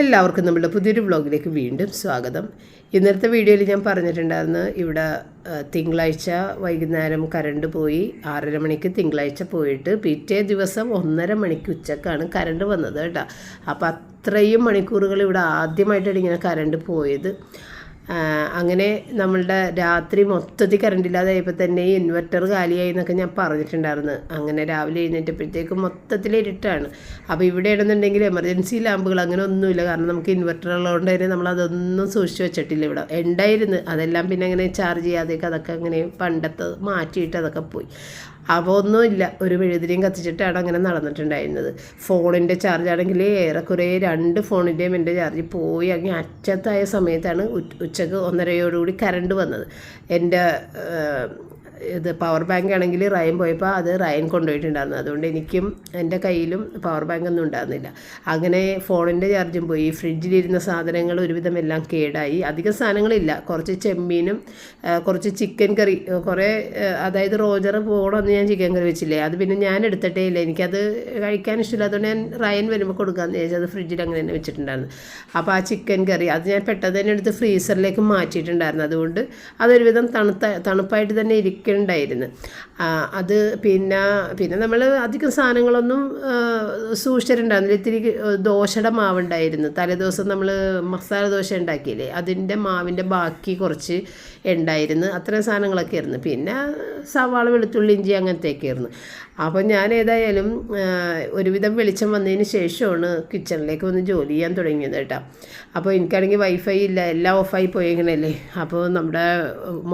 എല്ലാവർക്കും നമ്മുടെ പുതിയൊരു വ്ളോഗിലേക്ക് വീണ്ടും സ്വാഗതം. ഇന്നത്തെ വീഡിയോയിൽ ഞാൻ പറഞ്ഞിട്ടുണ്ടായിരുന്നു ഇവിടെ തിങ്കളാഴ്ച വൈകുന്നേരം കറണ്ട് പോയി ആറര മണിക്ക് തിങ്കളാഴ്ച പോയിട്ട് പിറ്റേ ദിവസം ഒന്നര മണിക്ക് ഉച്ചക്കാണ് കറണ്ട് വന്നത് കേട്ടോ. അപ്പോൾ അത്രയും മണിക്കൂറുകൾ ഇവിടെ ആദ്യമായിട്ടാണ് ഇങ്ങനെ കറണ്ട് പോയത്. അങ്ങനെ നമ്മളുടെ രാത്രി മൊത്തത്തിൽ കറണ്ട് ഇല്ലാതായപ്പോൾ തന്നെ ഇൻവെർട്ടർ കാലിയായി എന്നൊക്കെ ഞാൻ പറഞ്ഞിട്ടുണ്ടായിരുന്നു. അങ്ങനെ രാവിലെ എഴുന്നേറ്റപ്പോഴത്തേക്കും മൊത്തത്തിൽ ഇരുട്ടാണ്. അപ്പോൾ ഇവിടെ ആണെന്നുണ്ടെങ്കിൽ എമർജൻസി ലാമ്പുകൾ അങ്ങനെ ഒന്നുമില്ല. കാരണം നമുക്ക് ഇൻവെർട്ടർ ഉള്ളതുകൊണ്ട് തന്നെ നമ്മൾ അതൊന്നും സൂക്ഷിച്ച് വെച്ചിട്ടില്ല ഇവിടെ. ഉണ്ടായിരുന്നു. അതെല്ലാം പിന്നെ അങ്ങനെ ചാർജ് ചെയ്യാതെയൊക്കെ അതൊക്കെ അങ്ങനെ പണ്ടത്തെ മാറ്റിയിട്ട് അതൊക്കെ പോയി. അപ്പോൾ ഒന്നുമില്ല ഒരു മെഴുതിരിയും കത്തിച്ചിട്ടാണ് അങ്ങനെ നടന്നിട്ടുണ്ടായിരുന്നത്. ഫോണിന്റെ ചാർജ് ആണെങ്കിൽ ഏറെക്കുറെ രണ്ട് ഫോണിന്റെയും എന്റെ ചാർജ് പോയി. അങ്ങനെ അറ്റത്തായ സമയത്താണ് ഉച്ച- ഉച്ചയ്ക്ക് ഒന്നരയോടുകൂടി കറണ്ട് വന്നത്. എന്റെ ഇത് പവർ ബാങ്ക് ആണെങ്കിൽ റയൻ പോയപ്പോൾ അത് റയൻ കൊണ്ടുപോയിട്ടുണ്ടായിരുന്നു. അതുകൊണ്ട് എനിക്കും എന്റെ കയ്യിലും പവർ ബാങ്ക് ഒന്നും ഉണ്ടായിരുന്നില്ല. അങ്ങനെ ഫോണിന്റെ ചാർജും പോയി. ഫ്രിഡ്ജിലിരുന്ന സാധനങ്ങൾ ഒരുവിധം എല്ലാം കേടായി. അധികം സാധനങ്ങളില്ല. കുറച്ച് ചെമ്മീനും കുറച്ച് ചിക്കൻ കറി കുറേ അതായത് റോജർ പോകണമെന്ന് ഞാൻ ചിക്കൻ കറി വെച്ചില്ലേ അത് പിന്നെ ഞാൻ എടുത്തിട്ടേ ഇല്ല. എനിക്കത് കഴിക്കാൻ ഇഷ്ടമില്ല. അതുകൊണ്ട് ഞാൻ റയൻ വരുമ്പോൾ കൊടുക്കാമെന്ന് വിചാരിച്ചു. അത് ഫ്രിഡ്ജിൽ അങ്ങനെ തന്നെ വെച്ചിട്ടുണ്ടായിരുന്നു. അപ്പോൾ ആ ചിക്കൻ കറി അത് ഞാൻ പെട്ടെന്ന് തന്നെ എടുത്ത് ഫ്രീസറിലേക്ക് മാറ്റിയിട്ടുണ്ടായിരുന്നു. അതുകൊണ്ട് അതൊരുവിധം തണുത്ത തണുപ്പായിട്ട് തന്നെ ഇരിക്കുന്നുണ്ടായിരുന്നു ആ, അത് പിന്നെ പിന്നെ നമ്മൾ അധികം സാധനങ്ങളൊന്നും സൂക്ഷിച്ചിട്ടുണ്ടായിരുന്നില്ല. ഇത്തിരി ദോശയുടെ മാവുണ്ടായിരുന്നു. തലേദിവസം നമ്മൾ മസാല ദോശ ഉണ്ടാക്കിയില്ലേ അതിന്റെ മാവിന്റെ ബാക്കി കുറച്ച് ഉണ്ടായിരുന്നു. അത്രയും സാധനങ്ങളൊക്കെ ആയിരുന്നു. പിന്നെ സവാള വെളുത്തുള്ളി ഇഞ്ചി അങ്ങനത്തെയൊക്കെ ആയിരുന്നു. അപ്പോൾ ഞാൻ ഏതായാലും ഒരുവിധം വെളിച്ചം വന്നതിന് ശേഷമാണ് കിച്ചണിലേക്ക് വന്ന് ജോലി ചെയ്യാൻ തുടങ്ങിയത് കേട്ടോ. അപ്പോൾ എനിക്കാണെങ്കിൽ വൈഫൈ ഇല്ല എല്ലാം ഓഫായി പോയെങ്ങനെയല്ലേ അപ്പോൾ നമ്മുടെ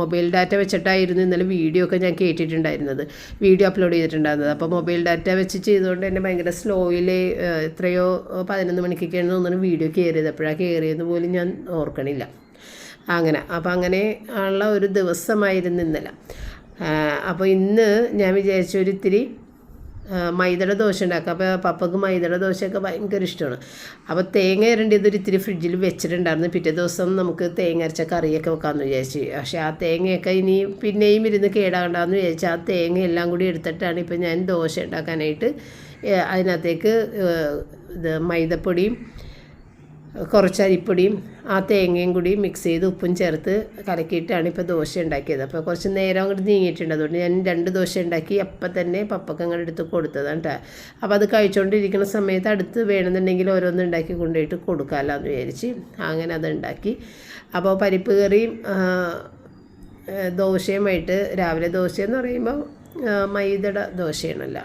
മൊബൈൽ ഡാറ്റ വെച്ചിട്ടായിരുന്നു ഇന്നലെ വീഡിയോ ഒക്കെ ഞാൻ കേട്ടിട്ടുണ്ടായിരുന്നത്. വീഡിയോ അപ്ലോഡ് ചെയ്തിട്ടുണ്ടായിരുന്നത്. അപ്പോൾ മൊബൈൽ ഡാറ്റ വെച്ച് ചെയ്തുകൊണ്ട് തന്നെ ഭയങ്കര സ്ലോയിൽ എത്രയോ പതിനൊന്ന് മണിക്കൊക്കെയാണ് തോന്നുന്നു വീഡിയോ കയറിയത്. എപ്പോഴാണ് കയറിയെന്ന് പോലും ഞാൻ ഓർക്കണില്ല. അങ്ങനെ. അപ്പോൾ അങ്ങനെ ഉള്ള ഒരു ദിവസമായിരുന്നു ഇന്നലെ. അപ്പോൾ ഇന്ന് ഞാൻ വിചാരിച്ചൊരിത്തിരി മൈദയുടെ ദോശ ഉണ്ടാക്കുക അപ്പോൾ പപ്പക്ക് മൈദയുടെ ദോശയൊക്കെ ഭയങ്കര ഇഷ്ടമാണ്. അപ്പോൾ തേങ്ങ ഇരണ്ടിയത് ഒരു ഇത്തിരി ഫ്രിഡ്ജിൽ വെച്ചിട്ടുണ്ടായിരുന്നു. പിറ്റേ ദിവസം നമുക്ക് തേങ്ങ അരച്ച കറിയൊക്കെ വെക്കാമെന്ന് വിചാരിച്ചു. പക്ഷേ ആ തേങ്ങയൊക്കെ ഇനി പിന്നെയും ഇരുന്ന് കേടാകണ്ടെന്ന് വിചാരിച്ചു ആ തേങ്ങ എല്ലാം കൂടി എടുത്തിട്ടാണ് ഇപ്പോൾ ഞാൻ ദോശ ഉണ്ടാക്കാനായിട്ട് അതിനകത്തേക്ക് ഇത് മൈദപ്പൊടിയും കുറച്ച് അരിപ്പൊടിയും ആ തേങ്ങയും കൂടി മിക്സ് ചെയ്ത് ഉപ്പും ചേർത്ത് കലക്കിയിട്ടാണ് ഇപ്പോൾ ദോശ ഉണ്ടാക്കിയത്. അപ്പോൾ കുറച്ച് നേരം അങ്ങോട്ട് നീങ്ങിയിട്ടുണ്ട്. അതുകൊണ്ട് ഞാൻ രണ്ട് ദോശ ഉണ്ടാക്കി അപ്പം തന്നെ പപ്പക്ക് അങ്ങോട്ട് എടുത്ത് കൊടുത്തതാണ് കേട്ടോ അപ്പോൾ അത് കഴിച്ചുകൊണ്ടിരിക്കുന്ന സമയത്ത് അടുത്ത് വേണമെന്നുണ്ടെങ്കിൽ ഓരോന്ന് ഉണ്ടാക്കി കൊണ്ടുപോയിട്ട് കൊടുക്കാമല്ലോ എന്ന് വിചാരിച്ച് അങ്ങനെ അത് ഉണ്ടാക്കി. അപ്പോൾ പരിപ്പ് കറിയും ദോശയുമായിട്ട് രാവിലെ ദോശയെന്ന് പറയുമ്പോൾ മൈദയുടെ ദോശയാണല്ല.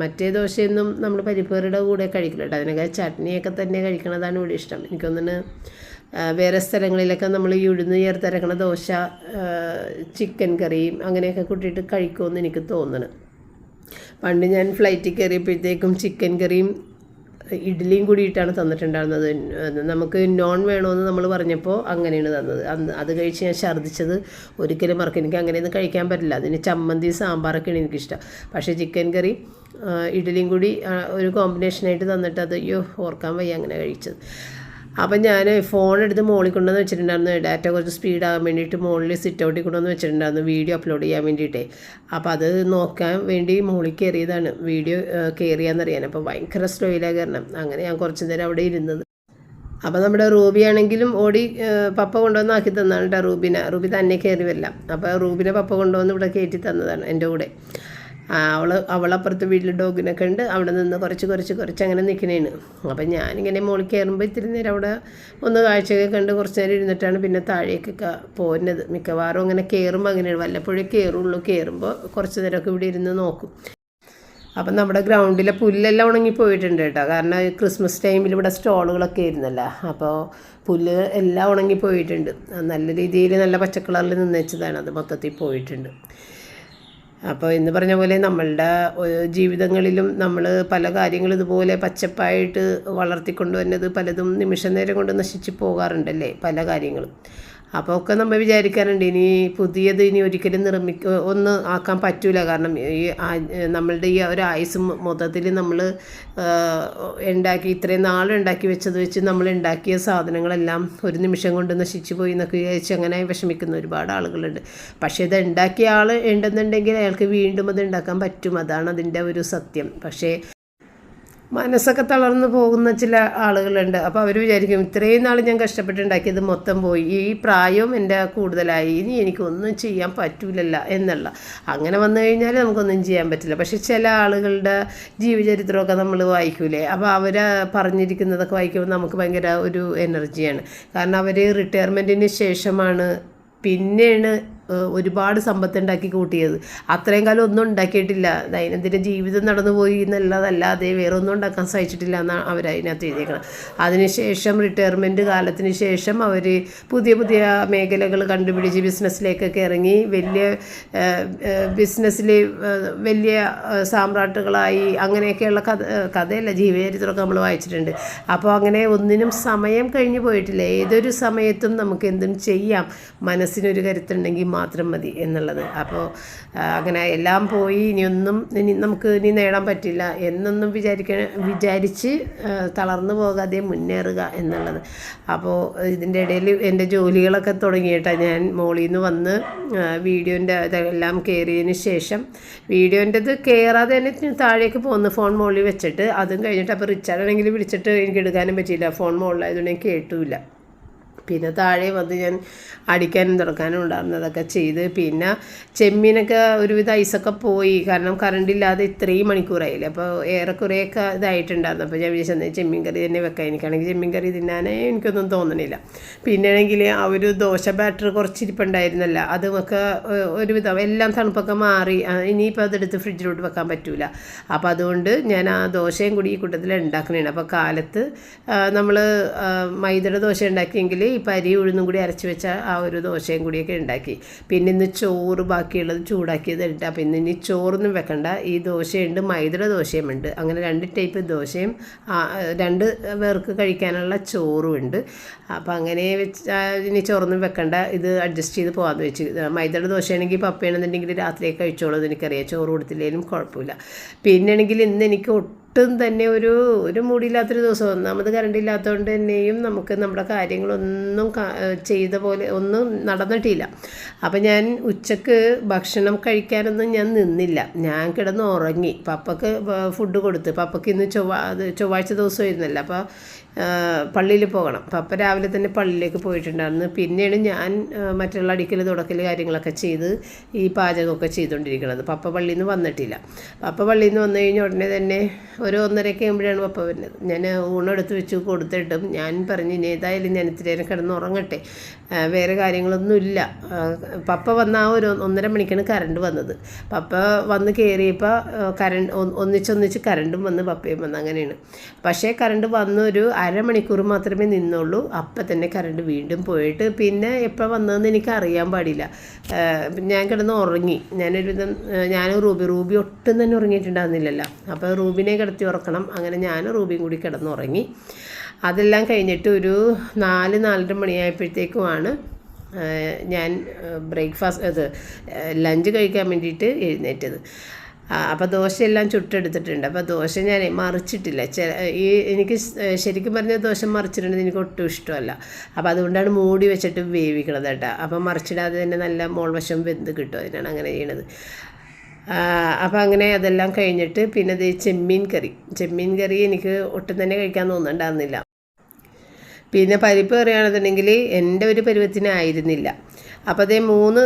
മറ്റേ ദോശയൊന്നും നമ്മൾ പരിപ്പേറിയുടെ കൂടെ കഴിക്കില്ല അതിനൊക്കെ ചട്നിയൊക്കെ തന്നെ കഴിക്കണതാണ് ഇവിടെ ഇഷ്ടം. എനിക്കൊന്നിന് വേറെ സ്ഥലങ്ങളിലൊക്കെ നമ്മൾ ഈ ഉഴുന്ന് ചേർത്തിറക്കണ ദോശ ചിക്കൻ കറിയും അങ്ങനെയൊക്കെ കൂട്ടിയിട്ട് കഴിക്കുമെന്ന് എനിക്ക് തോന്നുന്നു പണ്ട് ഞാൻ ഫ്ലൈറ്റിൽ കയറിയപ്പോഴത്തേക്കും ചിക്കൻ കറിയും ഇഡ്ഡലിയും കൂടിയിട്ടാണ് തന്നിട്ടുണ്ടായിരുന്നത്. നമുക്ക് നോൺ വേണമെന്ന് നമ്മൾ പറഞ്ഞപ്പോൾ അങ്ങനെയാണ് തന്നത്. അന്ന് അത് കഴിച്ച് ഞാൻ ഛർദ്ദിച്ചത് ഒരിക്കലും മറക്കും. എനിക്ക് അങ്ങനെയൊന്നും കഴിക്കാൻ പറ്റില്ല. അതിന് ചമ്മന്തി സാമ്പാറൊക്കെയാണ് എനിക്കിഷ്ടം. പക്ഷേ ചിക്കൻ കറി ഇഡ്ഡലിയും കൂടി ഒരു കോമ്പിനേഷനായിട്ട് തന്നിട്ട് അത് അയ്യോ ഓർക്കാൻ വയ്യ അങ്ങനെ കഴിച്ചത്. അപ്പം ഞാൻ ഫോൺ എടുത്ത് മുകളിൽ കൊണ്ടുവന്ന് വെച്ചിട്ടുണ്ടായിരുന്നു. ഡാറ്റ കുറച്ച് സ്പീഡാകാൻ വേണ്ടിയിട്ട് മുകളിൽ സിറ്റ് ഔട്ടിൽ കൊണ്ടുവന്ന് വെച്ചിട്ടുണ്ടായിരുന്നു. വീഡിയോ അപ്ലോഡ് ചെയ്യാൻ വേണ്ടിയിട്ടേ. അപ്പോൾ അത് നോക്കാൻ വേണ്ടി മുകളിൽ കയറിയതാണ് വീഡിയോ കയറിയാന്നറിയാൻ അപ്പോൾ ഭയങ്കര സ്ലോയിലാണ് കാരണം. അങ്ങനെ ഞാൻ കുറച്ച് നേരം അവിടെ ഇരുന്നത്. അപ്പോൾ നമ്മുടെ റൂബി ആണെങ്കിലും ഓടി പപ്പ കൊണ്ടുവന്ന് ആക്കി തന്നതാണ് കേട്ടോ റൂബിനെ. റൂബി തന്നെ കയറി വരില്ല. അപ്പോൾ റൂബിനെ പപ്പ കൊണ്ടുവന്ന് ഇവിടെ കയറ്റി തന്നതാണ് എന്റെ കൂടെ. അവൾ അവളപ്പുറത്ത് വീട്ടിൽ ഡോഗിനൊക്കെ ഉണ്ട് അവിടെ നിന്ന് കുറച്ച് കുറച്ച് കുറച്ച് അങ്ങനെ നിൽക്കുന്നതാണ്. അപ്പം ഞാനിങ്ങനെ മുകളിൽ കയറുമ്പോൾ ഇത്തിരി നേരം അവിടെ ഒന്ന് കാഴ്ചയൊക്കെ കണ്ട് കുറച്ച് നേരം ഇരുന്നിട്ടാണ് പിന്നെ താഴേക്കൊക്കെ പോകുന്നത് മിക്കവാറും അങ്ങനെ കയറുമ്പോൾ അങ്ങനെയാണ് വല്ലപ്പോഴേ കയറുള്ളൂ. കയറുമ്പോൾ കുറച്ച് നേരമൊക്കെ ഇവിടെ ഇരുന്ന് നോക്കും. അപ്പം നമ്മുടെ ഗ്രൗണ്ടിലെ പുല്ലെല്ലാം ഉണങ്ങി പോയിട്ടുണ്ട് കേട്ടോ. കാരണം ക്രിസ്മസ് ടൈമിൽ ഇവിടെ സ്റ്റോളുകളൊക്കെ ആയിരുന്നല്ലോ. അപ്പോൾ പുല്ല് എല്ലാം ഉണങ്ങി പോയിട്ടുണ്ട്. നല്ല രീതിയിൽ നല്ല പച്ചക്കളറിൽ നിന്ന് വെച്ചതാണ്. അത് മൊത്തത്തിൽ പോയിട്ടുണ്ട്. അപ്പോൾ എന്ന് പറഞ്ഞ പോലെ നമ്മളുടെ ജീവിതങ്ങളിലും നമ്മൾ പല കാര്യങ്ങളും ഇതുപോലെ പച്ചപ്പായിട്ട് വളർത്തിക്കൊണ്ടുവന്നത് പലതും നിമിഷ നേരം കൊണ്ട് നശിച്ചു പോകാറുണ്ടല്ലേ പല കാര്യങ്ങളും. അപ്പോൾ ഒക്കെ നമ്മൾ വിചാരിക്കാറുണ്ട് ഇനി പുതിയത് ഇനി ഒരിക്കലും നിർമ്മിക്ക ഒന്ന് ആക്കാൻ പറ്റൂല. കാരണം ഈ നമ്മളുടെ ഈ ഒരു ആയുസ് മൊത്തത്തിൽ നമ്മൾ ഉണ്ടാക്കി ഇത്രയും നാൾ ഉണ്ടാക്കി വെച്ചത് വെച്ച് നമ്മൾ ഉണ്ടാക്കിയ സാധനങ്ങളെല്ലാം ഒരു നിമിഷം കൊണ്ട് നശിച്ചു പോയി എന്നൊക്കെ വിചാരിച്ച് അങ്ങനെ വിഷമിക്കുന്ന ഒരുപാട് ആളുകളുണ്ട്. പക്ഷേ ഇത് ഉണ്ടാക്കിയ ആൾ ഉണ്ടെന്നുണ്ടെങ്കിൽ അയാൾക്ക് വീണ്ടും അത് ഉണ്ടാക്കാൻ പറ്റും. അതാണ് അതിന്റെ ഒരു സത്യം. പക്ഷേ മനസ്സൊക്കെ തളർന്നു പോകുന്ന ചില ആളുകളുണ്ട്. അപ്പോൾ അവർ വിചാരിക്കും ഇത്രയും നാൾ ഞാൻ കഷ്ടപ്പെട്ടുണ്ടാക്കിയത് മൊത്തം പോയി. ഈ പ്രായവും എന്റെ കൂടുതലായി. ഇനി എനിക്കൊന്നും ചെയ്യാൻ പറ്റൂലല്ല എന്നുള്ള. അങ്ങനെ വന്നു കഴിഞ്ഞാൽ നമുക്കൊന്നും ചെയ്യാൻ പറ്റില്ല. പക്ഷേ ചില ആളുകളുടെ ജീവചരിത്രമൊക്കെ നമ്മൾ വായിക്കൂലേ? അപ്പോൾ അവർ പറഞ്ഞിരിക്കുന്നതൊക്കെ വായിക്കുമ്പോൾ നമുക്ക് ഭയങ്കര ഒരു എനർജിയാണ്. കാരണം അവർ റിട്ടയർമെന്റിന് ശേഷമാണ് പിന്നെയാണ് ഒരുപാട് സമ്പത്ത് ഉണ്ടാക്കി കൂട്ടിയത്. അത്രയും കാലം ഒന്നും ഉണ്ടാക്കിയിട്ടില്ല. ദൈനംദിന ജീവിതം നടന്നു പോയി എന്നുള്ളതല്ലാതെ വേറെ ഒന്നും ഉണ്ടാക്കാൻ സാധിച്ചിട്ടില്ല എന്നാണ് അവർ അതിനകത്ത് എഴുതിയേക്കണം. അതിനുശേഷം റിട്ടയർമെന്റ് കാലത്തിന് ശേഷം അവർ പുതിയ പുതിയ മേഖലകൾ കണ്ടുപിടിച്ച് ബിസിനസ്സിലേക്കൊക്കെ ഇറങ്ങി വലിയ ബിസിനസ്സിൽ വലിയ സാമ്രാട്ടുകളായി അങ്ങനെയൊക്കെയുള്ള കഥ കഥയല്ല ജീവചരിത്രമൊക്കെ നമ്മൾ വായിച്ചിട്ടുണ്ട്. അപ്പോൾ അങ്ങനെ ഒന്നിനും സമയം കഴിഞ്ഞു പോയിട്ടില്ല. ഏതൊരു സമയത്തും നമുക്ക് എന്തും ചെയ്യാം. മനസ്സിനൊരു കരുത്തുണ്ടെങ്കിൽ മാത്രം മതി എന്നുള്ളത്. അപ്പോൾ അങ്ങനെ എല്ലാം പോയി ഇനിയൊന്നും ഇനി നമുക്ക് ഇനി നേടാൻ പറ്റില്ല എന്നൊന്നും വിചാരിക്ക വിചാരിച്ച് തളർന്നു പോകാതെ മുന്നേറുക എന്നുള്ളത്. അപ്പോൾ ഇതിന്റെ ഇടയിൽ എന്റെ ജോലികളൊക്കെ തുടങ്ങിയിട്ടാണ് ഞാൻ മോളിൽ നിന്ന് വന്ന് വീഡിയോന്റെ ഇതെല്ലാം കയറിയതിന് ശേഷം വീഡിയോന്റെത് കയറാതെ തന്നെ താഴേക്ക് പോകുന്നു ഫോൺ മുകളിൽ വെച്ചിട്ട് അതും കഴിഞ്ഞിട്ട് അപ്പോൾ റിച്ചാർഡാണെങ്കിൽ വിളിച്ചിട്ട് എനിക്ക് എടുക്കാനും പറ്റിയില്ല. ഫോൺ മുകളിലായതുകൊണ്ട് ഞാൻ കേട്ടുമില്ല പിന്നെ താഴെ വന്ന് ഞാൻ അടിക്കാനും തുറക്കാനും ഉണ്ടായിരുന്നതൊക്കെ ചെയ്ത്. പിന്നെ ചെമ്മീനൊക്കെ ഒരുവിധ ഐസൊക്കെ പോയി. കാരണം കറണ്ട് ഇല്ലാതെ ഇത്രയും മണിക്കൂറായില്ലേ. അപ്പോൾ ഏറെക്കുറെയൊക്കെ ഇതായിട്ടുണ്ടായിരുന്നു. അപ്പോൾ ഞാൻ വിചാരിച്ചത് ചെമ്മീൻ കറി തന്നെ വെക്കാം. എനിക്കാണെങ്കിൽ ചെമ്മീൻ കറി തിന്നാനേ എനിക്കൊന്നും തോന്നണില്ല. പിന്നെയാണെങ്കിൽ ആ ഒരു ദോശ ബാറ്റർ കുറച്ചിരിപ്പുണ്ടായിരുന്നല്ല അതുമൊക്കെ ഒരുവിധം എല്ലാം തണുപ്പൊക്കെ മാറി. ഇനിയിപ്പോൾ അതെടുത്ത് ഫ്രിഡ്ജിലോട്ട് വെക്കാൻ പറ്റൂല. അപ്പോൾ അതുകൊണ്ട് ഞാൻ ആ ദോശയും കൂടി ഈ കൂട്ടത്തിൽ ഉണ്ടാക്കണേണ്. അപ്പോൾ കാലത്ത് നമ്മൾ മൈദയുടെ ദോശ ഉണ്ടാക്കിയെങ്കിൽ പരി ഉഴുന്നും കൂടി അരച്ച് വെച്ച ആ ഒരു ദോശയും കൂടിയൊക്കെ ഉണ്ടാക്കി. പിന്നെ ഇന്ന് ചോറ് ബാക്കിയുള്ളത് ചൂടാക്കിയത് ഉണ്ട് അപ്പോൾ ഇന്ന് ഇനി ചോറൊന്നും വെക്കണ്ട. ഈ ദോശയുണ്ട് മൈദയുടെ ദോശയും ഉണ്ട്. അങ്ങനെ രണ്ട് ടൈപ്പ് ദോശയും രണ്ട് പേർക്ക് കഴിക്കാനുള്ള ചോറും ഉണ്ട്. അപ്പോൾ അങ്ങനെ വെച്ച് ആ, ഇനി ചോറൊന്നും വെക്കണ്ട. ഇത് അഡ്ജസ്റ്റ് ചെയ്ത് പോകാമെന്ന് വെച്ച്. മൈദയുടെ ദോശയാണെങ്കിൽ പപ്പയാണെന്നുണ്ടെങ്കിൽ രാത്രിയൊക്കെ കഴിച്ചോളൂ എനിക്കറിയാം. ചോറ് കൊടുത്തില്ലെങ്കിലും കുഴപ്പമില്ല. പിന്നെയാണെങ്കിൽ ഇന്ന് എനിക്ക് ഒട്ടും തന്നെ ഒരു ഒരു മൂടിയില്ലാത്തൊരു ദിവസം. ഒന്നാമത് കറണ്ട് ഇല്ലാത്തതുകൊണ്ട് തന്നെയും നമുക്ക് നമ്മുടെ കാര്യങ്ങളൊന്നും ചെയ്ത പോലെ ഒന്നും നടന്നിട്ടില്ല. അപ്പം ഞാൻ ഉച്ചയ്ക്ക് ഭക്ഷണം കഴിക്കാനൊന്നും ഞാൻ നിന്നില്ല. ഞാൻ കിടന്ന് ഉറങ്ങി. പപ്പക്ക് ഫുഡ് കൊടുത്ത്. പപ്പക്ക് ഇന്ന് ചൊവ്വ ചൊവ്വാഴ്ച ദിവസമായിരുന്നല്ലോ. അപ്പോൾ പള്ളിയിൽ പോകണം. പപ്പ രാവിലെ തന്നെ പള്ളിയിലേക്ക് പോയിട്ടുണ്ടായിരുന്നു പിന്നെയാണ് ഞാൻ മറ്റുള്ള അടിക്കൽ തുടക്കൽ കാര്യങ്ങളൊക്കെ ചെയ്ത് ഈ പാചകമൊക്കെ ചെയ്തുകൊണ്ടിരിക്കുന്നത്. പപ്പ പള്ളിയിൽ നിന്ന് വന്നിട്ടില്ല. പപ്പ പള്ളിയിൽ നിന്ന് വന്നു കഴിഞ്ഞ ഉടനെ തന്നെ ഒരു ഒന്നരയൊക്കെ ആകുമ്പോഴാണ് പപ്പ വരുന്നത്. ഞാൻ ഊണെടുത്ത് വെച്ച് കൊടുത്തിട്ടും ഞാൻ പറഞ്ഞു ഇനി ഏതായാലും ഞാൻ ഇത്തിരി നേരം കിടന്ന് ഉറങ്ങട്ടെ. വേറെ കാര്യങ്ങളൊന്നുമില്ല. പപ്പ വന്ന ആ ഒരു ഒന്നര മണിക്കാണ് കറണ്ട് വന്നത്. പപ്പ വന്ന് കയറിയപ്പോൾ കറണ്ട് ഒന്നിച്ചൊന്നിച്ച് കറണ്ടും വന്ന് പപ്പയും വന്ന് അങ്ങനെയാണ്. പക്ഷേ കറണ്ട് വന്നൊരു അരമണിക്കൂർ മാത്രമേ നിന്നുള്ളൂ. അപ്പം തന്നെ കറണ്ട് വീണ്ടും പോയിട്ട് പിന്നെ എപ്പോൾ വന്നതെന്ന് എനിക്ക് അറിയാൻ പാടില്ല. ഞാൻ കിടന്ന് ഉറങ്ങി. ഞാനൊരുവിധം വിധം ഞാൻ റൂബി റൂബി ഒട്ടും തന്നെ ഉറങ്ങിയിട്ടുണ്ടാകുന്നില്ലല്ലോ അപ്പോൾ റൂബിനെ കിടത്തി ഉറക്കണം. അങ്ങനെ ഞാൻ റൂബിയും കൂടി കിടന്നുറങ്ങി അതെല്ലാം കഴിഞ്ഞിട്ട് ഒരു നാല് നാലര മണിയായപ്പോഴത്തേക്കുമാണ് ഞാൻ ബ്രേക്ക്ഫാസ്റ്റ് അത് ലഞ്ച് കഴിക്കാൻ വേണ്ടിയിട്ട് എഴുന്നേറ്റത്. അപ്പോൾ ദോശയെല്ലാം ചുട്ടെടുത്തിട്ടുണ്ട്. അപ്പോൾ ദോശ ഞാൻ മറിച്ചിട്ടില്ല. ഈ എനിക്ക് ശരിക്കും പറഞ്ഞാൽ ദോശ മറിച്ചിട്ടുണ്ടെങ്കിൽ എനിക്ക് ഒട്ടും ഇഷ്ടമല്ല. അപ്പോൾ അതുകൊണ്ടാണ് മൂടി വെച്ചിട്ട് വേവിക്കണത് കേട്ടോ. അപ്പോൾ മറിച്ചിടാതെ തന്നെ നല്ല മോൾവശം വെന്ത് കിട്ടും അതിനാണ് അങ്ങനെ ചെയ്യണത്. അപ്പോൾ അങ്ങനെ അതെല്ലാം കഴിഞ്ഞിട്ട് പിന്നെ ഇത് ചെമ്മീൻ കറി. ചെമ്മീൻ കറി എനിക്ക് ഒട്ടും തന്നെ കഴിക്കാൻ തോന്നുന്നുണ്ടായിരുന്നില്ല പിന്നെ പരിപ്പ് പറയുകയാണെന്നുണ്ടെങ്കിൽ എന്റെ ഒരു പരുവത്തിനായിരുന്നില്ല അപ്പോൾ അതേ മൂന്ന്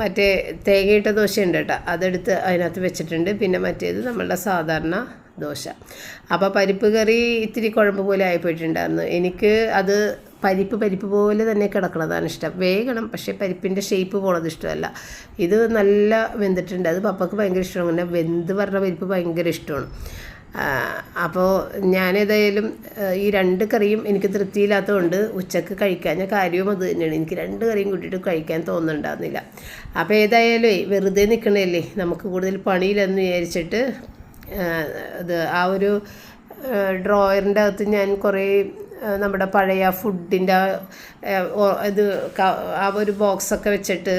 മറ്റേ തേങ്ങയിട്ട ദോശ ഉണ്ട് കേട്ടോ. അതെടുത്ത് അതിനകത്ത് വെച്ചിട്ടുണ്ട്. പിന്നെ മറ്റേത് നമ്മളുടെ സാധാരണ ദോശ. അപ്പോൾ പരിപ്പ് കറി ഇത്തിരി കുഴമ്പ് പോലെ ആയിപ്പോയിട്ടുണ്ടായിരുന്നു എനിക്ക് അത് പരിപ്പ് പരിപ്പ് പോലെ തന്നെ കിടക്കണതാണ് ഇഷ്ടം. വേഗണം പക്ഷേ പരിപ്പിന്റെ ഷേപ്പ് പോണത് ഇഷ്ടമല്ല. ഇത് നല്ല വെന്തിട്ടുണ്ട്. അത് പപ്പക്ക് ഭയങ്കര ഇഷ്ടമാണ്. പിന്നെ വെന്ത് പറഞ്ഞ പരിപ്പ് ഭയങ്കര ഇഷ്ടമാണ്. അപ്പോൾ ഞാനേതായാലും ഈ രണ്ട് കറിയും എനിക്ക് തൃപ്തിയില്ലാത്തതുകൊണ്ട് ഉച്ചയ്ക്ക് കഴിക്കാൻ കാര്യവും അത് തന്നെയാണ്. എനിക്ക് രണ്ട് കറിയും കൂട്ടിയിട്ട് കഴിക്കാൻ തോന്നുന്നുണ്ടായിരുന്നില്ല. അപ്പോൾ ഏതായാലും വെറുതെ നിൽക്കണല്ലേ നമുക്ക് കൂടുതൽ പണിയില്ലെന്ന് വിചാരിച്ചിട്ട് അത് ആ ഒരു ഡ്രോയറിന്റെ അകത്ത് ഞാൻ കുറേ നമ്മുടെ പഴയ ഫുഡിന്റെ ഇത് ആ ഒരു ബോക്സൊക്കെ വെച്ചിട്ട്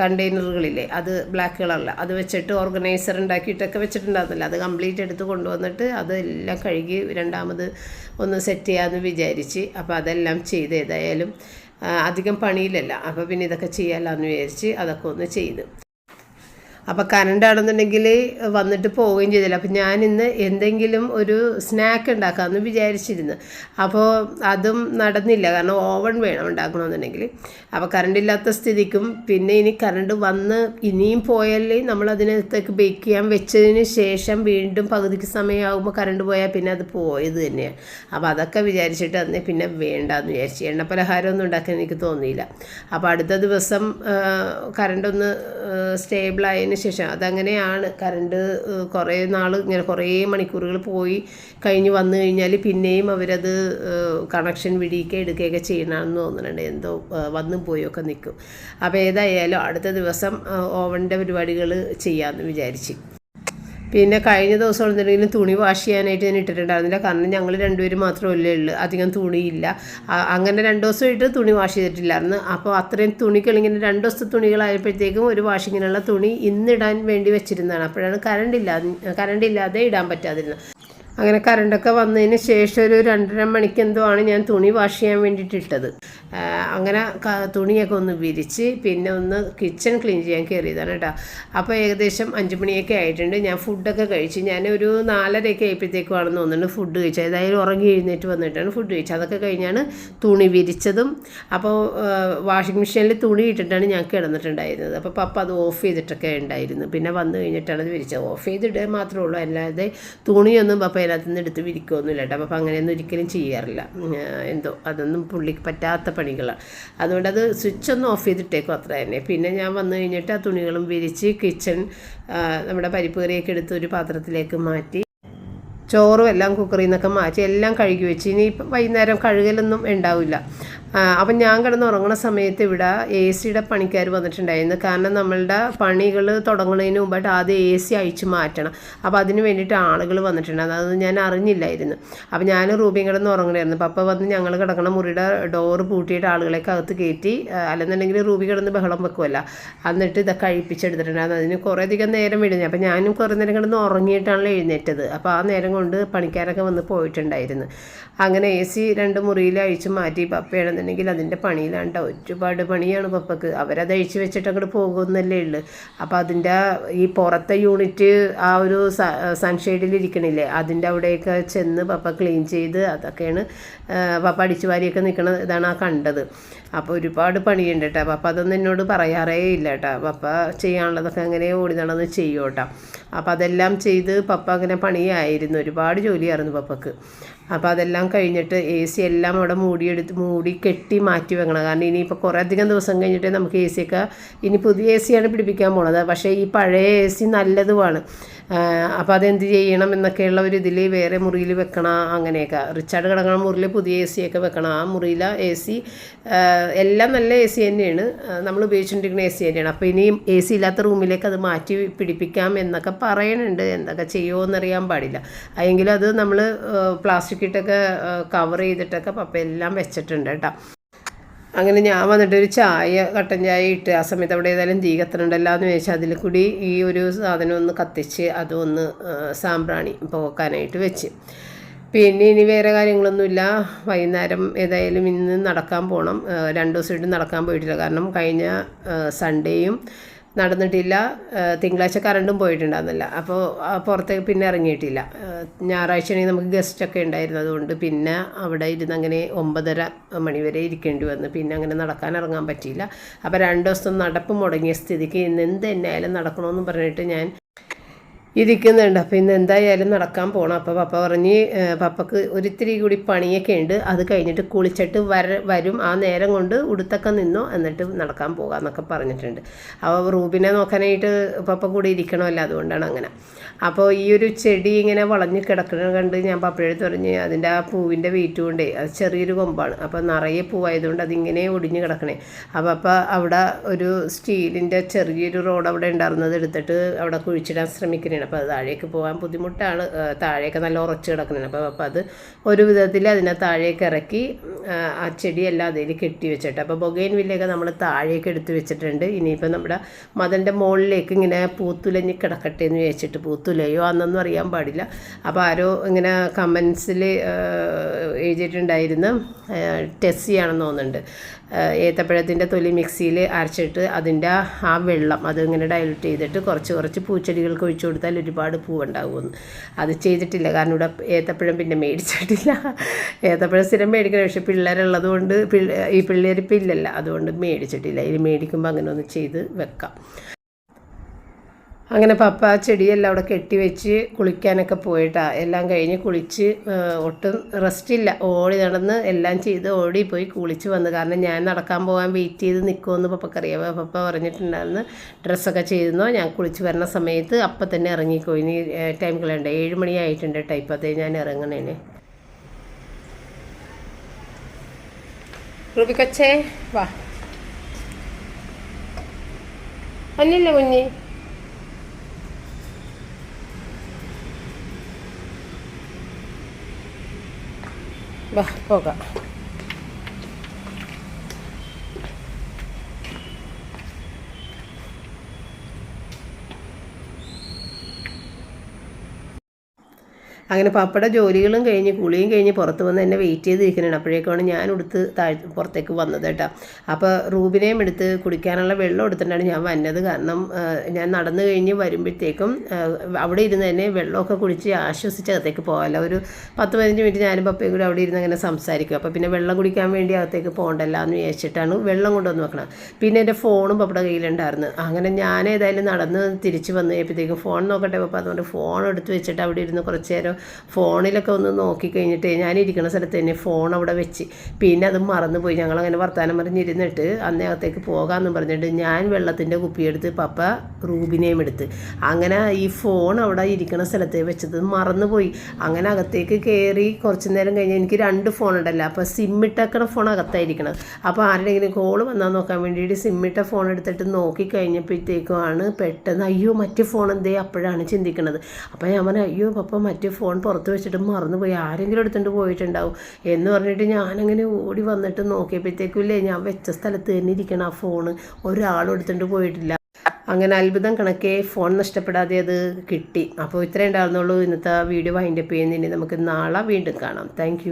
കണ്ടെയ്നറുകളില്ലേ അത് ബ്ലാക്ക് കളറില്ല അത് വെച്ചിട്ട് ഓർഗനൈസർ ഉണ്ടാക്കിയിട്ടൊക്കെ വെച്ചിട്ടുണ്ടായിരുന്നില്ല. അത് കംപ്ലീറ്റ് എടുത്ത് കൊണ്ടുവന്നിട്ട് അതെല്ലാം കഴുകി രണ്ടാമത് ഒന്ന് സെറ്റ് ചെയ്യാമെന്ന് വിചാരിച്ച് അപ്പോൾ അതെല്ലാം ചെയ്ത് ഏതായാലും അധികം പണിയിലല്ല അപ്പോൾ പിന്നെ ഇതൊക്കെ ചെയ്യാമല്ലോ എന്ന് വിചാരിച്ച് അതൊക്കെ ഒന്ന് ചെയ്ത്. അപ്പോൾ കറണ്ട് ആണെന്നുണ്ടെങ്കിൽ വന്നിട്ട് പോവുകയും ചെയ്തില്ല. അപ്പോൾ ഞാൻ ഇന്ന് എന്തെങ്കിലും ഒരു സ്നാക്ക് ഉണ്ടാക്കാമെന്ന് വിചാരിച്ചിരുന്നു. അപ്പോൾ അതും നടന്നില്ല. കാരണം ഓവൺ വേണം ഉണ്ടാക്കണമെന്നുണ്ടെങ്കിൽ അപ്പോൾ കറണ്ട് ഇല്ലാത്ത സ്ഥിതിക്കും. പിന്നെ ഇനി കറണ്ട് വന്ന് ഇനിയും പോയാലേ നമ്മൾ അതിനകത്തേക്ക് ബേക്ക് ചെയ്യാൻ വെച്ചതിന് ശേഷം വീണ്ടും പകുതിക്ക് സമയമാകുമ്പോൾ കറണ്ട് പോയാൽ പിന്നെ അത് പോയത് തന്നെയാണ് അപ്പോൾ അതൊക്കെ വിചാരിച്ചിട്ട് അന്നേ പിന്നെ വേണ്ടാന്ന് വിചാരിച്ചു. എണ്ണ പലഹാരമൊന്നും ഉണ്ടാക്കാൻ എനിക്ക് തോന്നിയില്ല. അപ്പോൾ അടുത്ത ദിവസം കറണ്ട് ഒന്ന് സ്റ്റേബിളായതിന് ശേഷം അതങ്ങനെയാണ്. കറണ്ട് കുറേ നാൾ ഇങ്ങനെ കുറേ മണിക്കൂറുകൾ പോയി കഴിഞ്ഞ് വന്നു കഴിഞ്ഞാൽ പിന്നെയും അവരത് കണക്ഷൻ വിടിയൊക്കെ എടുക്കുകയൊക്കെ ചെയ്യണമെന്ന് തോന്നുന്നുണ്ട്. എന്തോ വന്നും പോയൊക്കെ നിൽക്കും. അപ്പോൾ ഏതായാലും അടുത്ത ദിവസം ഓവന്റെ പരിപാടികൾ ചെയ്യാമെന്ന് വിചാരിച്ച്. പിന്നെ കഴിഞ്ഞ ദിവസം എന്തെങ്കിലും തുണി വാഷ് ചെയ്യാനായിട്ട് ഞാൻ ഇട്ടിട്ടുണ്ടായിരുന്നില്ല. കാരണം ഞങ്ങൾ രണ്ടുപേരും മാത്രമല്ലേ ഉള്ളൂ അധികം തുണിയില്ല. അങ്ങനെ രണ്ട് ദിവസമായിട്ട് തുണി വാഷ് ചെയ്തിട്ടില്ലായിരുന്നു. അപ്പോൾ അത്രയും തുണികൾ ഇങ്ങനെ രണ്ട് ദിവസത്തെ തുണികളായപ്പോഴത്തേക്കും ഒരു വാഷിങ്ങിനുള്ള തുണി ഇന്നിടാൻ വേണ്ടി വെച്ചിരുന്നതാണ്. അപ്പോഴാണ് കറണ്ട് ഇല്ല കറണ്ട് ഇല്ലാതെ ഇടാൻ പറ്റാതിരുന്നത്. അങ്ങനെ കറണ്ടൊക്കെ വന്നതിന് ശേഷം ഒരു രണ്ടര മണിക്ക് എന്തോ ആണ് ഞാൻ തുണി വാഷ് ചെയ്യാൻ വേണ്ടിയിട്ട് ഇട്ടത്. അങ്ങനെ തുണിയൊക്കെ ഒന്ന് വിരിച്ച് പിന്നെ ഒന്ന് കിച്ചൺ ക്ലീൻ ചെയ്യാൻ കയറിയതാണ് കേട്ടോ. അപ്പോൾ ഏകദേശം അഞ്ച് മണിയൊക്കെ ആയിട്ടുണ്ട്. ഞാൻ ഫുഡൊക്കെ കഴിച്ച് ഞാൻ ഒരു നാലരയൊക്കെ ആയപ്പോഴത്തേക്കുമാണെന്ന് തോന്നുന്നുണ്ട് ഫുഡ് കഴിച്ചത് ഏതായാലും ഉറങ്ങി എഴുന്നേറ്റ് വന്നിട്ടാണ് ഫുഡ് കഴിച്ചത്. അതൊക്കെ കഴിഞ്ഞാണ് തുണി വിരിച്ചതും. അപ്പോൾ വാഷിംഗ് മെഷീനിൽ തുണി ഇട്ടിട്ടാണ് ഞാൻ കിടന്നിട്ടുണ്ടായിരുന്നത്. അപ്പോൾ പപ്പ അത് ഓഫ് ചെയ്തിട്ടൊക്കെ ഉണ്ടായിരുന്നു. പിന്നെ വന്നു കഴിഞ്ഞിട്ടാണ് അത് വിരിച്ചത്. ഓഫ് ചെയ്തിടുക മാത്രമേ ഉള്ളൂ. അല്ലാതെ തുണിയൊന്നും പപ്പ അതിനകത്ത് നിന്ന് എടുത്ത് വിരിക്കുകയൊന്നുമില്ല കേട്ടോ. അപ്പോൾ അങ്ങനെയൊന്നും ഒരിക്കലും ചെയ്യാറില്ല. എന്തോ അതൊന്നും പുള്ളിക്ക് പറ്റാത്ത പണികളാണ്. അതുകൊണ്ട് അത് സ്വിച്ച് ഒന്ന് ഓഫ് ചെയ്തിട്ടേക്കും അത്ര തന്നെ. പിന്നെ ഞാൻ വന്നു കഴിഞ്ഞിട്ട് ആ തുണികളും വിരിച്ച് കിച്ചൺ നമ്മുടെ പരിപ്പ് കറിയൊക്കെ എടുത്ത് ഒരു പാത്രത്തിലേക്ക് മാറ്റി ചോറും എല്ലാം കുക്കറിൽ നിന്നൊക്കെ മാറ്റി എല്ലാം കഴുകി വെച്ച്. ഇനി വൈകുന്നേരം കഴുകലൊന്നും ഉണ്ടാവില്ല. അപ്പം ഞാൻ കിടന്ന് ഉറങ്ങുന്ന സമയത്ത് ഇവിടെ എ സിയുടെ പണിക്കാർ വന്നിട്ടുണ്ടായിരുന്നു. കാരണം നമ്മളുടെ പണികൾ തുടങ്ങുന്നതിന് മുമ്പായിട്ട് ആദ്യം എ സി അഴിച്ച് മാറ്റണം. അപ്പോൾ അതിന് വേണ്ടിയിട്ട് ആളുകൾ വന്നിട്ടുണ്ടായിരുന്നു. അത് ഞാൻ അറിഞ്ഞില്ലായിരുന്നു. അപ്പോൾ ഞാൻ റൂബിയും കിടന്ന് ഉറങ്ങണമായിരുന്നു പപ്പ വന്ന് ഞങ്ങൾ കിടക്കണ മുറിയുടെ ഡോറ് പൂട്ടിയിട്ട് ആളുകളെയൊക്കെ അകത്ത് കയറ്റി അല്ലെന്നുണ്ടെങ്കിൽ റൂബി കിടന്ന് ബഹളം വെക്കുമല്ല എന്നിട്ട് ഇതൊക്കെ കഴിപ്പിച്ചെടുത്തിട്ടുണ്ടായിരുന്നു അതിന് കുറേ അധികം നേരം വിടുന്നു അപ്പോൾ ഞാനും കുറേ നേരം കിടന്ന് ഉറങ്ങിയിട്ടാണ് എഴുന്നേറ്റത്. അപ്പോൾ ആ നേരം കൊണ്ട് പണിക്കാരൊക്കെ വന്ന് പോയിട്ടുണ്ടായിരുന്നു. അങ്ങനെ എ സി രണ്ട് മുറിയിൽ അഴിച്ച് മാറ്റി പപ്പയാണെന്നുണ്ടെങ്കിൽ അതിന്റെ പണിയിലാണ്ട. ഒരുപാട് പണിയാണ് പപ്പക്ക്. അവരത് അഴിച്ചു വെച്ചിട്ട് അങ്ങോട്ട് പോകുന്നല്ലേ ഉള്ളു. അപ്പോൾ അതിന്റെ ഈ പുറത്തെ യൂണിറ്റ് ആ ഒരു സൺഷെയ്ഡിൽ ഇരിക്കണില്ലേ അതിന്റെ അവിടെയൊക്കെ ചെന്ന് പപ്പ ക്ലീൻ ചെയ്ത് അതൊക്കെയാണ് പപ്പ അടിച്ചു വാരിയൊക്കെ നിൽക്കണ ഇതാണ് ആ കണ്ടത്. അപ്പോൾ ഒരുപാട് പണിയുണ്ട് കേട്ടോ പപ്പ അതൊന്നും എന്നോട് പറയാറേ ഇല്ല കേട്ടോ പപ്പ ചെയ്യാനുള്ളതൊക്കെ അങ്ങനെ ഓടി നടന്ന് ചെയ്യും കേട്ടോ അപ്പോൾ അതെല്ലാം ചെയ്ത് പപ്പ അങ്ങനെ പണിയായിരുന്നു. ഒരുപാട് ജോലിയായിരുന്നു പപ്പക്ക്. അപ്പോൾ അതെല്ലാം കഴിഞ്ഞിട്ട് എ സി എല്ലാം അവിടെ മൂടിയെടുത്ത് മൂടി കെട്ടി മാറ്റി വെക്കണം. കാരണം ഇനിയിപ്പോൾ കുറേ അധികം ദിവസം കഴിഞ്ഞിട്ട് നമുക്ക് എ സിയൊക്കെ ഇനി പുതിയ എ സിയാണ് പിടിപ്പിക്കാൻ പോണത്. പക്ഷേ ഈ പഴയ എ സി നല്ലതുമാണ്. അപ്പോൾ അതെന്ത് ചെയ്യണം എന്നൊക്കെയുള്ള ഒരു ഇതിൽ വേറെ മുറിയിൽ വെക്കണം അങ്ങനെയൊക്കെ. റിച്ചാർഡ് കിടക്കണ മുറിയിൽ പുതിയ എ സിയൊക്കെ വെക്കണം ആ മുറിയിൽ എ സി എല്ലാം നല്ല എ സി തന്നെയാണ്. നമ്മൾ ഉപയോഗിച്ചുകൊണ്ടിരിക്കുന്ന എ സി തന്നെയാണ്. അപ്പോൾ ഇനിയും എ സി ഇല്ലാത്ത റൂമിലേക്ക് അത് മാറ്റി പിടിപ്പിക്കാം എന്നൊക്കെ പറയണുണ്ട്. എന്തൊക്കെ ചെയ്യുമോ എന്നറിയാൻ പാടില്ല. എങ്കിലും അത് നമ്മൾ പ്ലാസ്റ്റിക് ഇട്ടൊക്കെ കവർ ചെയ്തിട്ടൊക്കെ പപ്പ എല്ലാം വെച്ചിട്ടുണ്ട് കേട്ടോ. അങ്ങനെ ഞാൻ വന്നിട്ട് ഒരു ചായ കട്ടൻ ചായ ഇട്ട് ആ സമയത്ത് അവിടെ ഏതായാലും തീ കത്തണുണ്ടല്ലോ എന്ന് ചോദിച്ചാൽ അതിൽ കൂടി ഈ ഒരു സാധനം ഒന്ന് കത്തിച്ച് അതൊന്ന് സാമ്പ്രാണി പോക്കാനായിട്ട് വെച്ച്. പിന്നെ ഇനി വേറെ കാര്യങ്ങളൊന്നുമില്ല. വൈകുന്നേരം ഏതായാലും ഇന്ന് നടക്കാൻ പോകണം രണ്ട് ദിവസമായിട്ട് നടക്കാൻ പോയിട്ടില്ല. കാരണം കഴിഞ്ഞ സൺഡേയും നടന്നിട്ടില്ല. തിങ്കളാഴ്ച കറണ്ടും പോയിട്ടുണ്ടായിരുന്നില്ല. അപ്പോൾ പുറത്തേക്ക് പിന്നെ ഇറങ്ങിയിട്ടില്ല. ഞായറാഴ്ച ഞായറാഴ്ചയാണെങ്കിൽ നമുക്ക് ഗസ്റ്റൊക്കെ ഉണ്ടായിരുന്നു. അതുകൊണ്ട് പിന്നെ അവിടെ ഇരുന്ന് അങ്ങനെ ഒമ്പതര മണിവരെ ഇരിക്കേണ്ടി വന്നു. പിന്നെ അങ്ങനെ നടക്കാൻ ഇറങ്ങാൻ പറ്റിയില്ല. അപ്പോൾ രണ്ട് ദിവസം നടപ്പ് മുടങ്ങിയ സ്ഥിതിക്ക് ഇന്ന് എന്ത് നടക്കണമെന്ന് പറഞ്ഞിട്ട് ഞാൻ ഇരിക്കുന്നുണ്ട്. അപ്പോൾ ഇന്ന് എന്തായാലും നടക്കാൻ പോകണം അപ്പോൾ പപ്പ പറഞ്ഞ് പപ്പക്ക് ഒരിത്തിരി കൂടി പണിയൊക്കെ ഉണ്ട്. അത് കഴിഞ്ഞിട്ട് കുളിച്ചിട്ട് വര വരും. ആ നേരം കൊണ്ട് ഉടുത്തൊക്കെ നിന്നോ. എന്നിട്ട് നടക്കാൻ പോകാമെന്നൊക്കെ പറഞ്ഞിട്ടുണ്ട്. അപ്പോൾ റൂബിനെ നോക്കാനായിട്ട് പപ്പ കൂടി ഇരിക്കണമല്ല. അതുകൊണ്ടാണ് അങ്ങനെ. അപ്പോൾ ഈ ഒരു ചെടി ഇങ്ങനെ വളഞ്ഞ് കിടക്കുന്നത് കണ്ട് ഞാൻ പപ്പയെടുത്ത് പറഞ്ഞ് അതിന്റെ ആ പൂവിന്റെ വീറ്റ് കൊണ്ടേ അത് ചെറിയൊരു കൊമ്പാണ്. അപ്പോൾ നിറയെ പൂവായതുകൊണ്ട് അതിങ്ങനെ ഒടിഞ്ഞ് കിടക്കണേ. അപ്പോൾ അപ്പോൾ അവിടെ ഒരു സ്റ്റീലിന്റെ ചെറിയൊരു റോഡ് അവിടെ ഉണ്ടായിരുന്നത് എടുത്തിട്ട് അവിടെ കുഴിച്ചിടാൻ ശ്രമിക്കുന്നതാണ് അപ്പോൾ അത് താഴേക്ക് പോകാൻ ബുദ്ധിമുട്ടാണ്. താഴേക്ക് നല്ല ഉറച്ച് കിടക്കുന്നുണ്ട്. അപ്പോൾ അപ്പോൾ അത് ഒരു വിധത്തിൽ അതിനെ താഴേക്ക് ഇറക്കി ആ, ചെടിയെല്ലാം അതിൽ കെട്ടി വെച്ചിട്ട്. അപ്പോൾ ബൊഗൈൻ വില്ലയൊക്കെ നമ്മൾ താഴേക്ക് എടുത്ത് വെച്ചിട്ടുണ്ട്. ഇനിയിപ്പോൾ നമ്മുടെ മതന്റെ മുകളിലേക്ക് ഇങ്ങനെ പൂത്തുലഞ്ഞ് കിടക്കട്ടെ എന്ന് വിചാരിച്ചിട്ട് പൂത്തുലയോ അന്നൊന്നും അറിയാൻ പാടില്ല. അപ്പോൾ ആരോ ഇങ്ങനെ കമൻസിൽ എഴുതിയിട്ടുണ്ടായിരുന്നു ടെസ്സിയാണെന്ന് തോന്നുന്നുണ്ട്. ഏത്തപ്പഴത്തിന്റെ തൊലി മിക്സിയിൽ അരച്ചിട്ട് അതിന്റെ ആ വെള്ളം അത് ഇങ്ങനെ ഡൈലൂട്ട് ചെയ്തിട്ട് കുറച്ച് കുറച്ച് പൂച്ചെടികൾക്ക് ഒഴിച്ചു കൊടുത്താൽ ഒരുപാട് പൂവുണ്ടാകുമെന്ന് അത് ചെയ്തിട്ടില്ല. കാരണം ഇവിടെ ഏത്തപ്പഴം പിന്നെ മേടിച്ചിട്ടില്ല. ഏത്തപ്പഴം സ്ഥിരം മേടിക്കണം പക്ഷേ പിള്ളേരുള്ളത് കൊണ്ട് ഈ ഇപ്പം ഇല്ലല്ല. അതുകൊണ്ട് മേടിച്ചിട്ടില്ല. ഇനി മേടിക്കുമ്പോൾ അങ്ങനെ ഒന്ന് ചെയ്ത് വെക്കാം. അങ്ങനെ പപ്പ ആ ചെടിയെല്ലാം അവിടെ കെട്ടിവെച്ച് കുളിക്കാനൊക്കെ പോയിട്ടാ. എല്ലാം കഴിഞ്ഞ് കുളിച്ച് ഒട്ടും റെസ്റ്റില്ല ഓടി നടന്ന് എല്ലാം ചെയ്ത് ഓടി പോയി കുളിച്ച് വന്നു. കാരണം ഞാൻ നടക്കാൻ പോകാൻ വെയിറ്റ് ചെയ്ത് നിൽക്കുമെന്ന് പപ്പക്കറിയാം. പപ്പ പറഞ്ഞിട്ടുണ്ടായിരുന്നു ഡ്രസ്സൊക്കെ ചെയ്തെന്നോ? ഞാൻ കുളിച്ച് വരുന്ന സമയത്ത് അപ്പം തന്നെ ഇറങ്ങിക്കോ. ഇനി ടൈം കളയണ്ട ഏഴ് മണിയായിട്ടുണ്ട് ടൈപ്പ് അതേ ഞാൻ ഇറങ്ങണേനെ. റുബിക്കച്ചേ വാ. അന്നില്ല കുഞ്ഞി? വാ പോകാം. അങ്ങനെ പപ്പയുടെ ജോലികളും കഴിഞ്ഞ് കുളിയും കഴിഞ്ഞ് പുറത്ത് വന്ന് എന്നെ വെയിറ്റ് ചെയ്തിരിക്കുന്നുണ്ട്. അപ്പോഴേക്കാണ് ഞാൻ എടുത്ത് താഴ് പുറത്തേക്ക് വന്നത് കേട്ടോ. അപ്പോൾ റൂബിനെയും എടുത്ത് കുടിക്കാനുള്ള വെള്ളം എടുത്തിട്ടാണ് ഞാൻ വന്നത്. കാരണം ഞാൻ നടന്നു കഴിഞ്ഞ് വരുമ്പോഴത്തേക്കും അവിടെ ഇരുന്ന് തന്നെ വെള്ളമൊക്കെ കുടിച്ച് ആശ്വസിച്ച് അകത്തേക്ക് പോകാമല്ലോ. ഒരു പത്ത് പതിനഞ്ച് മിനിറ്റ് ഞാനും പപ്പയും കൂടി അവിടെ ഇരുന്ന് അങ്ങനെ സംസാരിക്കും. അപ്പോൾ പിന്നെ വെള്ളം കുടിക്കാൻ വേണ്ടി അകത്തേക്ക് പോകണ്ടല്ലോ എന്ന് വിചാരിച്ചിട്ടാണ് വെള്ളം കൊണ്ടുവന്ന് വെക്കണം പിന്നെ എന്റെ ഫോണും പപ്പയുടെ കയ്യിലുണ്ടായിരുന്നു. അങ്ങനെ ഞാൻ ഏതായാലും നടന്ന് തിരിച്ച് വന്ന് കഴിയപ്പോഴത്തേക്കും ഫോൺ നോക്കട്ടെ പപ്പ. അതുകൊണ്ട് ഫോൺ എടുത്ത് വെച്ചിട്ട് അവിടെ ഇരുന്ന് കുറച്ച് നേരം ഫോണിലൊക്കെ ഒന്ന് നോക്കി കഴിഞ്ഞിട്ട് ഞാൻ ഇരിക്കുന്ന സ്ഥലത്ത് തന്നെ ഫോൺ അവിടെ വെച്ച്. പിന്നെ അത് മറന്നുപോയി. ഞങ്ങളങ്ങനെ വർത്തമാനം പറഞ്ഞിരുന്നിട്ട് അന്നേകത്തേക്ക് പോകാമെന്ന് പറഞ്ഞിട്ട് ഞാൻ വെള്ളത്തിന്റെ കുപ്പിയെടുത്ത് പപ്പ റൂബിനെയും എടുത്ത്. അങ്ങനെ ഈ ഫോൺ അവിടെ ഇരിക്കുന്ന സ്ഥലത്ത് വെച്ചത് മറന്നുപോയി. അങ്ങനെ അകത്തേക്ക് കയറി കുറച്ച് നേരം കഴിഞ്ഞ് എനിക്ക് രണ്ട് ഫോൺ ഉണ്ടല്ലോ. അപ്പോൾ സിമ്മിട്ടക്കണ ഫോൺ അകത്തായിരിക്കണം അപ്പോൾ ആരുടെങ്കിലും കോൾ വന്നാൽ നോക്കാൻ വേണ്ടിയിട്ട് സിമ്മിട്ട ഫോൺ എടുത്തിട്ട് നോക്കി കഴിഞ്ഞപ്പോഴത്തേക്കുമാണ് പെട്ടെന്ന് അയ്യോ മറ്റു ഫോൺ എന്തേ? അപ്പോഴാണ് ചിന്തിക്കുന്നത് അപ്പോൾ ഞാൻ പറഞ്ഞു അയ്യോ പപ്പ മറ്റു ഫോൺ പുറത്ത് വെച്ചിട്ട് മറന്നുപോയി. ആരെങ്കിലും എടുത്തുകൊണ്ട് പോയിട്ടുണ്ടാവും. എന്ന് പറഞ്ഞിട്ട് ഞാനങ്ങനെ ഓടി വന്നിട്ട് നോക്കിയപ്പോഴത്തേക്കും ഇല്ലേ ഞാൻ വെച്ച സ്ഥലത്ത് തന്നെ ഇരിക്കണം ആ ഫോൺ ഒരാളും എടുത്തുകൊണ്ട് പോയിട്ടില്ല. അങ്ങനെ അത്ഭുതം കണക്കെ ഫോൺ നഷ്ടപ്പെടാതെ അത് കിട്ടി. അപ്പോൾ ഇത്രേ ഉണ്ടായിരുന്നുള്ളൂ. ഇന്നത്തെ വീഡിയോ വൈൻഡപ്പ് ചെയ്യുന്നതിന് നമുക്ക് നാളെ വീണ്ടും കാണാം. താങ്ക്